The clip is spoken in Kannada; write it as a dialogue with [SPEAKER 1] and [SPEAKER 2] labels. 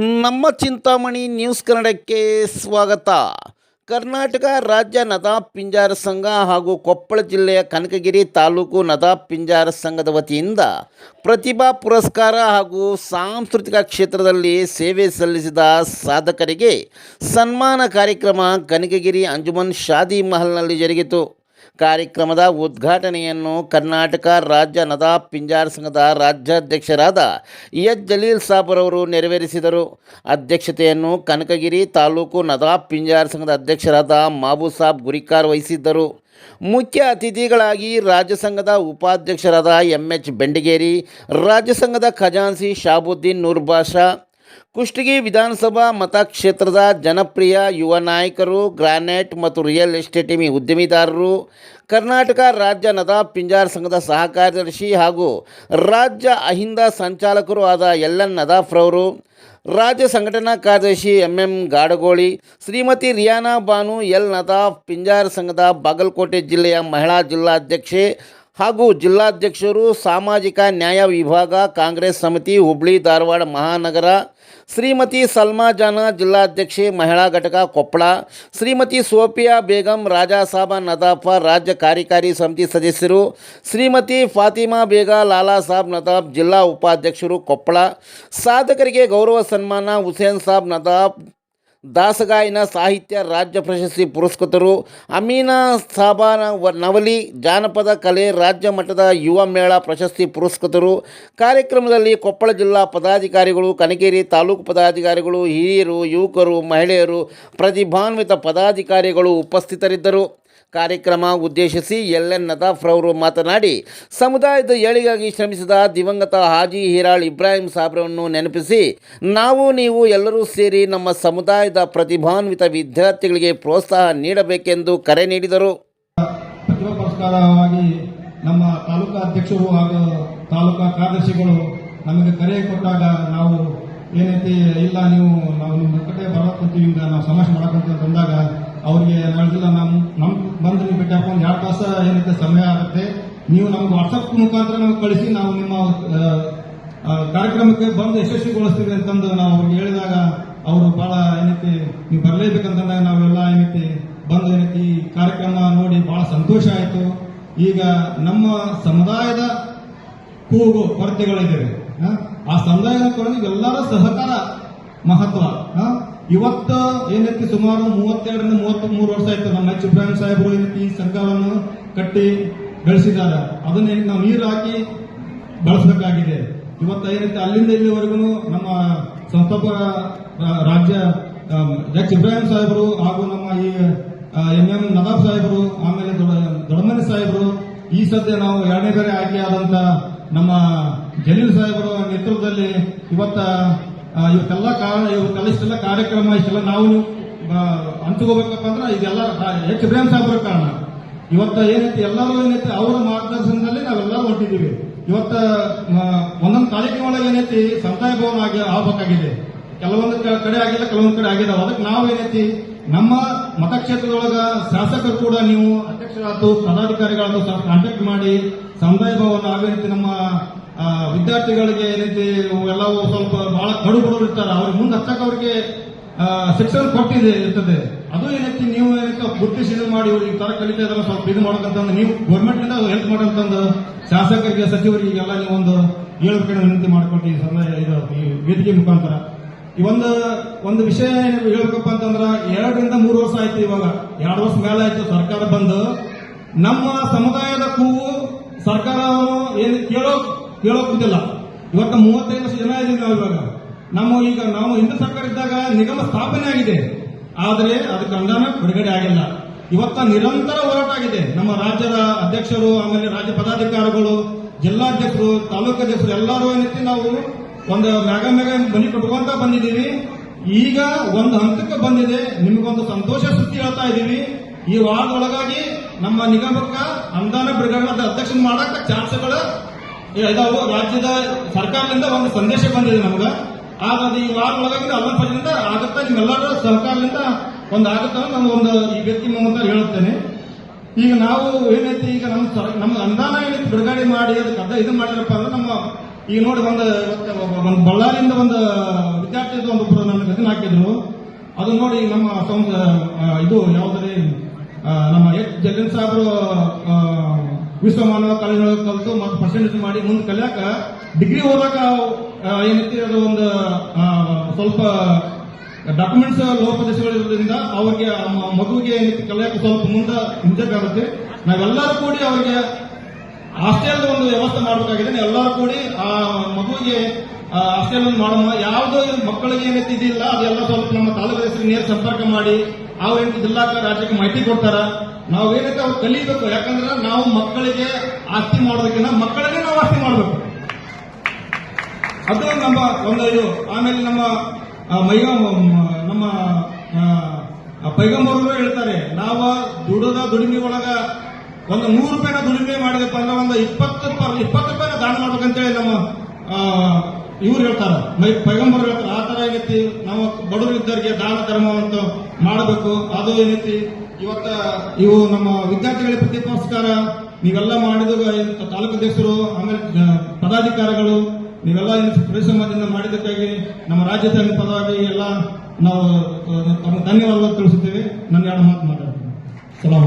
[SPEAKER 1] ನಮ್ಮ ಚಿಂತಾಮಣಿ ನ್ಯೂಸ್ ಕನ್ನಡಕ್ಕೆ ಸ್ವಾಗತ. ಕರ್ನಾಟಕ ರಾಜ್ಯ ನದಾ ಪಿಂಜಾರ ಸಂಘ ಹಾಗೂ ಕೊಪ್ಪಳ ಜಿಲ್ಲೆಯ ಕನಕಗಿರಿ ತಾಲೂಕು ನದಾ ಪಿಂಜಾರ ಸಂಘದ ವತಿಯಿಂದ ಪ್ರತಿಭಾ ಪುರಸ್ಕಾರ ಹಾಗೂ ಸಾಂಸ್ಕೃತಿಕ ಕ್ಷೇತ್ರದಲ್ಲಿ ಸೇವೆ ಸಲ್ಲಿಸಿದ ಸಾಧಕರಿಗೆ ಸನ್ಮಾನ ಕಾರ್ಯಕ್ರಮ ಕನಕಗಿರಿ ಅಂಜುಮನ್ ಶಾದಿ ಮಹಲ್ನಲ್ಲಿ ಜರುಗಿತು. ಕಾರ್ಯಕ್ರಮದ ಉದ್ಘಾಟನೆಯನ್ನು ಕರ್ನಾಟಕ ರಾಜ್ಯ ನದಾ ಪಿಂಜಾರ್ ಸಂಘದ ರಾಜ್ಯಾಧ್ಯಕ್ಷರಾದ ಎಚ್ ಜಲೀಲ್ ಸಾಬ್ರವರು ನೆರವೇರಿಸಿದರು. ಅಧ್ಯಕ್ಷತೆಯನ್ನು ಕನಕಗಿರಿ ತಾಲೂಕು ನದಾ ಪಿಂಜಾರ್ ಸಂಘದ ಅಧ್ಯಕ್ಷರಾದ ಮಾಬೂ ಸಾಬ್ ಗುರಿಕಾರ್ ವಹಿಸಿದ್ದರು. ಮುಖ್ಯ ಅತಿಥಿಗಳಾಗಿ ರಾಜ್ಯ ಸಂಘದ ಉಪಾಧ್ಯಕ್ಷರಾದ ಎಂ ಎಚ್ ಬೆಂಡಿಗೇರಿ, ರಾಜ್ಯ ಸಂಘದ ಖಜಾನ್ಸಿ ಶಾಬುದ್ದೀನ್ ನೂರ್ ಬಾಷಾ ಕುಷ್ಟಗಿ ವಿಧಾನಸಭಾ ಮತಕ್ಷೇತ್ರದ ಜನಪ್ರಿಯ ಯುವ ನಾಯಕರು, ಗ್ರಾನೈಟ್ ಮತ್ತು ರಿಯಲ್ ಎಸ್ಟೇಟ್ ಉದ್ಯಮಿದಾರರು, ಕರ್ನಾಟಕ ರಾಜ್ಯ ನದಾಫ್ ಪಿಂಜಾರ್ ಸಂಘದ ಸಹ ಕಾರ್ಯದರ್ಶಿ ಹಾಗೂ ರಾಜ್ಯ ಅಹಿಂದ ಸಂಚಾಲಕರು ಆದ ಎಲ್ ಎನ್ ನದಾಫ್ರವರು ರಾಜ್ಯ ಸಂಘಟನಾ ಕಾರ್ಯದರ್ಶಿ M M Gadagoli, Shrimati Riyana Banu, L Nadaf Pinjar ಸಂಘದ ಬಾಗಲಕೋಟೆ ಜಿಲ್ಲೆಯ ಮಹಿಳಾ ಜಿಲ್ಲಾಧ್ಯಕ್ಷೆ ಹಾಗೂ ಜಿಲ್ಲಾಧ್ಯಕ್ಷರು ಸಾಮಾಜಿಕ ನ್ಯಾಯ ವಿಭಾಗ, ಕಾಂಗ್ರೆಸ್ ಸಮಿತಿ, ಹುಬ್ಳಿ, ಧಾರವಾಡ ಮಹಾನಗರ, ಶ್ರೀಮತಿ ಸಲ್ಮಾ ಜಾನ, ಜಿಲ್ಲಾಧ್ಯಕ್ಷೆ, ಮಹಿಳಾ ಘಟಕ ಕೊಪ್ಪಳ, ಶ್ರೀಮತಿ ಸೋಫಿಯಾ ಬೇಗಂ, ರಾಜಾ ಸಾಬ ನದಾಫ, ರಾಜ್ಯ ಕಾರ್ಯಕಾರಿ ಸಮಿತಿ ಸದಸ್ಯರು, ಶ್ರೀಮತಿ ಫಾತಿಮಾ ಬೇಗ, ಲಾಲಾ ಸಾಬ್ ನದಾಫ್, ಜಿಲ್ಲಾ ಉಪಾಧ್ಯಕ್ಷರು ಕೊಪ್ಪಳ, ಸಾಧಕರಿಗೆ ಗೌರವ ಸನ್ಮಾನ, ಹುಸೇನ್ ಸಾಬ್ ನದಾಫ್ ದಾಸಗಾಯನ ಸಾಹಿತ್ಯ ರಾಜ್ಯ ಪ್ರಶಸ್ತಿ ಪುರಸ್ಕೃತರು ಅಮೀನಾ ಸಾಬಾನ ನವಲಿ, ಜಾನಪದ ಕಲೆ, ರಾಜ್ಯ ಮಟ್ಟದ ಯುವ ಮೇಳ ಪ್ರಶಸ್ತಿ ಪುರಸ್ಕೃತರು. ಕಾರ್ಯಕ್ರಮದಲ್ಲಿ ಕೊಪ್ಪಳ ಜಿಲ್ಲಾ ಪದಾಧಿಕಾರಿಗಳು ಕನಕೇರಿ ತಾಲೂಕು ಪದಾಧಿಕಾರಿಗಳು, ಹಿರಿಯರು, ಯುವಕರು, ಮಹಿಳೆಯರು, ಪ್ರತಿಭಾನ್ವಿತ ಪದಾಧಿಕಾರಿಗಳು ಉಪಸ್ಥಿತರಿದ್ದರು. ಕಾರ್ಯಕ್ರಮ ಉದ್ದೇಶಿಸಿ ಎಲ್ ಎನ್ ನದಾಫ್ರವರು ಮಾತನಾಡಿ, ಸಮುದಾಯದ ಏಳಿಗಾಗಿ ಶ್ರಮಿಸಿದ ದಿವಂಗತ ಹಾಜಿ ಹಿರಾಳ್ ಇಬ್ರಾಹಿಂ ಸಾಬ್ರವನ್ನು ನೆನಪಿಸಿ, ನಾವು ನೀವು ಎಲ್ಲರೂ ಸೇರಿ ನಮ್ಮ ಸಮುದಾಯದ ಪ್ರತಿಭಾನ್ವಿತ ವಿದ್ಯಾರ್ಥಿಗಳಿಗೆ ಪ್ರೋತ್ಸಾಹ ನೀಡಬೇಕೆಂದು ಕರೆ ನೀಡಿದರು.
[SPEAKER 2] ನಮ್ಮ ತಾಲೂಕಾ ಅಧ್ಯಕ್ಷರು ಹಾಗೂ ತಾಲೂಕಾ ಕಾರ್ಯದರ್ಶಿಗಳು ನಮಗೆ ಕರೆ ಕೊಟ್ಟಾಗ ನಾವು ಏನೈತಿ, ಇಲ್ಲ, ನೀವು, ನಾವು ನಿಮ್ಮ ಕಡೆ ಬರಕಂತೀವಿ ನಾವು ಸಮಸ್ಯೆ ಮಾಡಕಂತ ಬಂದಾಗ ಅವ್ರಿಗೆ ನಾಳಿಲ್ಲ ನಮ್ಮ ನಮ್ ತಾಸ ಏನೈತೆ ಸಮಯ ಆಗುತ್ತೆ, ನೀವು ನಮ್ಗೆ ವಾಟ್ಸಪ್ ಮುಖಾಂತರ ನಮ್ಗೆ ಕಳಿಸಿ, ನಾವು ನಿಮ್ಮ ಕಾರ್ಯಕ್ರಮಕ್ಕೆ ಬಂದು ಯಶಸ್ವಿಗೊಳಿಸ್ತೀವಿ ಅಂತಂದು ನಾವು ಅವ್ರಿಗೆ ಹೇಳಿದಾಗ ಅವರು ಬಹಳ ಏನೈತಿ ನೀವು ಬರಲೇಬೇಕಂತಂದಾಗ ನಾವೆಲ್ಲ ಏನೈತಿ ಬಂದು ಏನೈತಿ ಈ ಕಾರ್ಯಕ್ರಮ ನೋಡಿ ಬಹಳ ಸಂತೋಷ ಆಯಿತು ಈಗ ನಮ್ಮ ಸಮುದಾಯದ ಕೂಗು ಕೊರತೆಗಳಿದ್ದೇವೆ ಆ? ಸಮುದಾಯದ ಕೊರತೆ ಎಲ್ಲರ ಸಹಕಾರ ಮಹತ್ವ? ಇವತ್ತು ಏನೈತಿ ಸುಮಾರು ಮೂವತ್ತೆರಡರಿಂದ ಮೂವತ್ತ್ ಮೂರು ವರ್ಷ ಆಯ್ತು ನಮ್ಮ ಎಚ್. ಇಬ್ರಾಹಿಂ ಸಾಹೇಬರು ಏನೈತಿ ಈ ಸರ್ಕಾರವನ್ನು ಕಟ್ಟಿ ಬೆಳೆಸಿದ್ದಾರೆ. ಅದನ್ನ ನಾವು ನೀರು ಹಾಕಿ ಬಳಸಬೇಕಾಗಿದೆ. ಇವತ್ತು ಏನೈತಿ ಅಲ್ಲಿಂದ ಇಲ್ಲಿವರೆಗೂ ನಮ್ಮ ಸಂಸ್ಥಾಪಕ ರಾಜ್ಯ ಎಚ್. ಇಬ್ರಾಹಿಂ ಸಾಹೇಬರು ಹಾಗೂ ನಮ್ಮ ಈ ಎಂ. ಎಂ. ನದಾಬ್ ಸಾಹೇಬರು, ಆಮೇಲೆ ದೊಡ- ದೊಡಮನಿ ಸಾಹೇಬರು, ಈ ಸದ್ಯ ನಾವು ಎರಡನೇ ಬೇರೆ ಆಯ್ಕೆಯಾದಂತ ನಮ್ಮ ಜಲೀಲ್ ಸಾಹೇಬರ ನೇತೃತ್ವದಲ್ಲಿ ಇವತ್ತ ಆ, ಇವತ್ತೆಲ್ಲ ಕಾರಣ ಇವತ್ತೆಲ್ಲ ಇಷ್ಟೆಲ್ಲ ಕಾರ್ಯಕ್ರಮ ಇಷ್ಟೆಲ್ಲ ನಾವು ಹಂಚ್ಕೋಬೇಕಪ್ಪ ಅಂದ್ರೆ ಇದೆಲ್ಲ ಹೆಚ್ ಇಬ್ರಾಹಿಂ ಸಾಹೇಬರ ಕಾರಣ. ಇವತ್ತ ಏನೈತಿ ಎಲ್ಲರೂ ಏನೈತಿ ಅವರ ಮಾರ್ಗದರ್ಶನದಲ್ಲಿ ನಾವೆಲ್ಲರೂ ಹೊರಟಿದ್ದೀವಿ ಇವತ್ತ ಒಂದೊಂದು ತಾಲೂಕಿನ ಒಳಗೆ ಏನೈತಿ ಸಂತಾಯ ಭವನ ಆಗಿ ಆಗ್ಬೇಕಾಗಿದೆ. ಕೆಲವೊಂದು ಕಡೆ ಆಗಿಲ್ಲ ಕೆಲವೊಂದು ಕಡೆ ಆಗಿದಾವ ಅದಕ್ಕೆ ನಾವು ಏನೈತಿ ನಮ್ಮ ಮತಕ್ಷೇತ್ರದೊಳಗ ಶಾಸಕರು ಕೂಡ ನೀವು ಅಧ್ಯಕ್ಷರಾತು ಪದಾಧಿಕಾರಿಗಳನ್ನು ಕಾಂಟ್ಯಾಕ್ಟ್ ಮಾಡಿ ಸಮುದಾಯ ಭವನ ರೀತಿ ನಮ್ಮ ವಿದ್ಯಾರ್ಥಿಗಳಿಗೆ ಏನೈತಿ ಎಲ್ಲವೂ ಸ್ವಲ್ಪ ಬಹಳ ಕಡು ಇರ್ತಾರೆ. ಅವ್ರಿಗೆ ಮುಂದೆ ಹಚ್ಚಕ್ಕೆ ಅವ್ರಿಗೆ ಶಿಕ್ಷಣ ಕೊಟ್ಟಿದೆ, ಇರ್ತದೆ. ಅದು ಏನೈತಿ ನೀವು ಏನೈತಿ ಪೂರ್ತಿ ಸಿದ್ಧ ಮಾಡಿ ಇವ್ರಿಗೆ ತರ ಕಲಿತಾ ಸ್ವಲ್ಪ ಇದು ಮಾಡೋಕಂತಂದು ನೀವು ಗೌರ್ಮೆಂಟ್ನಿಂದ ಹೆಲ್ಪ್ ಮಾಡಂತಂದ್ರೆ ಶಾಸಕರಿಗೆ ಸಚಿವರಿಗೆ ಎಲ್ಲ ನೀವು ಒಂದು ಹೇಳ್ಬೇಕಂತ ವಿನಂತಿ ಮಾಡ್ಕೊಟ್ಟು ಈ ಸಮಯ ಇದು ವೇದಿಕೆ ಮುಖಾಂತರ ಈ ಒಂದು ಒಂದು ವಿಷಯ ಹೇಳ್ಬೇಕಪ್ಪ ಅಂತಂದ್ರ, ಎರಡರಿಂದ ಮೂರು ವರ್ಷ ಆಯ್ತು ಇವಾಗ. ಎರಡು ವರ್ಷ ಮೇಲೆ ಆಯ್ತು ಸರ್ಕಾರ ಬಂದು. ನಮ್ಮ ಸಮುದಾಯದ ಕೂವು ಸರ್ಕಾರ ಏನು ಕೇಳೋ ಕೇಳೋಕಿಲ್ಲ ಇವತ್ತು ಮೂವತ್ತೈದು ವರ್ಷ ಜನ ಇದೀವಿ ನಾವು ಇವಾಗ. ನಮ್ಮ ಈಗ ನಾವು ಹಿಂದೂ ಸರ್ಕಾರ ಇದ್ದಾಗ ನಿಗಮ ಸ್ಥಾಪನೆ ಆಗಿದೆ. ಆದರೆ ಅದಕ್ಕೆ ಅನುದಾನ ಬಿಡುಗಡೆ ಆಗಿಲ್ಲ. ಇವತ್ತ ನಿರಂತರ ಹೋರಾಟಾಗಿದೆ ನಮ್ಮ ರಾಜ್ಯದ ಅಧ್ಯಕ್ಷರು, ಆಮೇಲೆ ರಾಜ್ಯ ಪದಾಧಿಕಾರಿಗಳು, ಜಿಲ್ಲಾಧ್ಯಕ್ಷರು, ತಾಲೂಕು ಅಧ್ಯಕ್ಷರು ಎಲ್ಲರೂ ಏನೈತಿ ನಾವು ಒಂದು ಮ್ಯಾಗ ಮ್ಯಾಗ ಮನಿ ಕಟ್ಕೊಂತ ಬಂದಿದ್ದೀವಿ. ಈಗ ಒಂದು ಹಂತಕ್ಕೆ ಬಂದಿದೆ. ನಿಮಗೊಂದು ಸಂತೋಷ ಸುದ್ದಿ ಹೇಳ್ತಾ ಇದ್ದೀವಿ. ಈ ವಾರದೊಳಗಾಗಿ ನಮ್ಮ ನಿಗಮಕ್ಕ ಅನುದಾನ ಬಿಡುಗಡೆ ಅಧ್ಯಕ್ಷ ಮಾಡಕ್ಕ ಚಾನ್ಸ್ಗಳು ಇದಾವು. ರಾಜ್ಯದ ಸರ್ಕಾರದಿಂದ ಒಂದು ಸಂದೇಶ ಬಂದಿದೆ ನಮ್ಗೆ. ಆದ್ರೆ ಈ ವಾರ ಒಳಗಾಗಿ ಅಲ್ಲಂ ಪರ್ಯಂತ ಆಗುತ್ತಾ? ನಿಮ್ಮೆಲ್ಲರ ಸಹಕಾರದಿಂದ ಒಂದು ಆಗುತ್ತ ನಾನು ಒಂದು ಈ ವ್ಯಕ್ತಿ ಮೂಲಕ ಹೇಳುತ್ತೇನೆ. ಈಗ ನಾವು ಏನೈತಿ, ಈಗ ನಮ್ಮ ನಮ್ಗೆ ಅನುದಾನ ಏನೈತಿ ಬಿಡುಗಡೆ ಮಾಡಿ, ಅದಕ್ಕೆ ಅದ ಇದು ಮಾಡಿದ್ರಪ್ಪ ಅಂದ್ರೆ ನಮ್ಮ ಈಗ ನೋಡಿ ಒಂದು ಒಂದು ಬಳ್ಳಾರಿಯಿಂದ ಒಂದು ವಿದ್ಯಾರ್ಥಿ ಒಂದು ನನ್ನ ಕಥೆ ಹಾಕಿದ್ರು. ಅದು ನೋಡಿ ನಮ್ಮ ಸಂಸ ಇದು ಯಾವುದ್ರಿ? ನಮ್ಮ ಎಚ್ ಜಗನ್ ಸಾಹಬ್ರು ವಿಶ್ವ ಮಾನವ ಕಾಲೇಜ್ ಕಲಿತು ಮತ್ತು ಪರ್ಸೆಂಟೇಜ್ ಮಾಡಿ ಮುಂದೆ ಕಲಿಯಾಕ ಡಿಗ್ರಿ ಓದಾಕ ಏನೈತಿ ಅದು ಒಂದು ಸ್ವಲ್ಪ ಡಾಕ್ಯುಮೆಂಟ್ಸ್ ಲೋಪದೇಶಗಳಿರೋದ್ರಿಂದ ಅವ್ರಿಗೆ ಮಗುವಿಗೆ ಏನೈತಿ ಕಲಿಯಾಕ ಸ್ವಲ್ಪ ಮುಂದೆ ಹಿಂದಕ್ಕಾಗುತ್ತೆ ನಾವೆಲ್ಲರೂ ಕೂಡಿ ಅವ್ರಿಗೆ ಹಾಸ್ಟೆಲ್ ಒಂದು ವ್ಯವಸ್ಥೆ ಮಾಡಬೇಕಾಗಿದೆ. ಎಲ್ಲರೂ ಕೂಡಿ ಆ ಮಗುವಿಗೆ ಹಾಸ್ಟೆಲ್ ಒಂದು ಮಾಡೋಣ. ಯಾವುದೋ ಮಕ್ಕಳಿಗೆ ಏನೈತಿ ಇದಿಲ್ಲ ಅದೆಲ್ಲ ಸ್ವಲ್ಪ ನಮ್ಮ ತಾಲೂಕು ಹೆಸರು ನೇರ ಸಂಪರ್ಕ ಮಾಡಿ ಅವು ಏನು ಜಿಲ್ಲಾ ರಾಜ್ಯಕ್ಕೆ ಮಾಹಿತಿ ಕೊಡ್ತಾರ. ನಾವು ಏನೈತೆ ಅವ್ರು ಕಲಿಬೇಕು. ಯಾಕಂದ್ರೆ ನಾವು ಮಕ್ಕಳಿಗೆ ಆಸ್ತಿ ಮಾಡೋದಕ್ಕಿಂತ ಮಕ್ಕಳಿಗೆ ನಾವು ಆಸ್ತಿ ಮಾಡಬೇಕು. ಅದು ನಮ್ಮ ಒಂದು ಇದು. ಆಮೇಲೆ ನಮ್ಮ ಮೈಗ ನಮ್ಮ ಆ, ಪೈಗಂಬರರು ಹೇಳ್ತಾರೆ ನಾವು ದುಡದ ದುಡಿಮೆ ಒಳಗ ಒಂದು ನೂರು ರೂಪಾಯಿನ ದುಡಿಮೆ ಮಾಡಿದಪ್ಪ ಅಂದ್ರೆ ಒಂದು ಇಪ್ಪತ್ತು ಇಪ್ಪತ್ತು ರೂಪಾಯಿನ ದಾನ ಮಾಡ್ಬೇಕಂತೇಳಿ ನಮ್ಮ ಇವ್ರು ಹೇಳ್ತಾರ. ಮೈ ಪೈಗಂಬರ್ ಹೇಳ್ತಾರೆ, ಆ ತರ ಏನೈತಿ ನಾವು ಬಡವರು ಇದ್ದವರಿಗೆ ದಾನ ಧರ್ಮ ಅಂತ ಮಾಡಬೇಕು, ಅದು ಏನೈತಿ? ಇವತ್ತ ಇವು ನಮ್ಮ ವಿದ್ಯಾರ್ಥಿಗಳ ಪ್ರತಿಪುರಸ್ಕಾರ ನೀವೆಲ್ಲ ಮಾಡಿದ ತಾಲೂಕು ಅಧ್ಯಕ್ಷರು, ಆಮೇಲೆ ಪದಾಧಿಕಾರಿಗಳು, ನೀವೆಲ್ಲ ಪರಿಶ್ರಮದಿಂದ ಮಾಡಿದ್ದಕ್ಕಾಗಿ ನಮ್ಮ ರಾಜ್ಯದ ಪದವಾಗಿ ಎಲ್ಲ ನಾವು ತಮ್ಮ ಧನ್ಯವಾದ ತಿಳಿಸುತ್ತೇವೆ. ನನ್ನ ಎರಡು ಮಾತು ಮಾತಾಡ್ತೀನಿ. ಸಲಾಮ್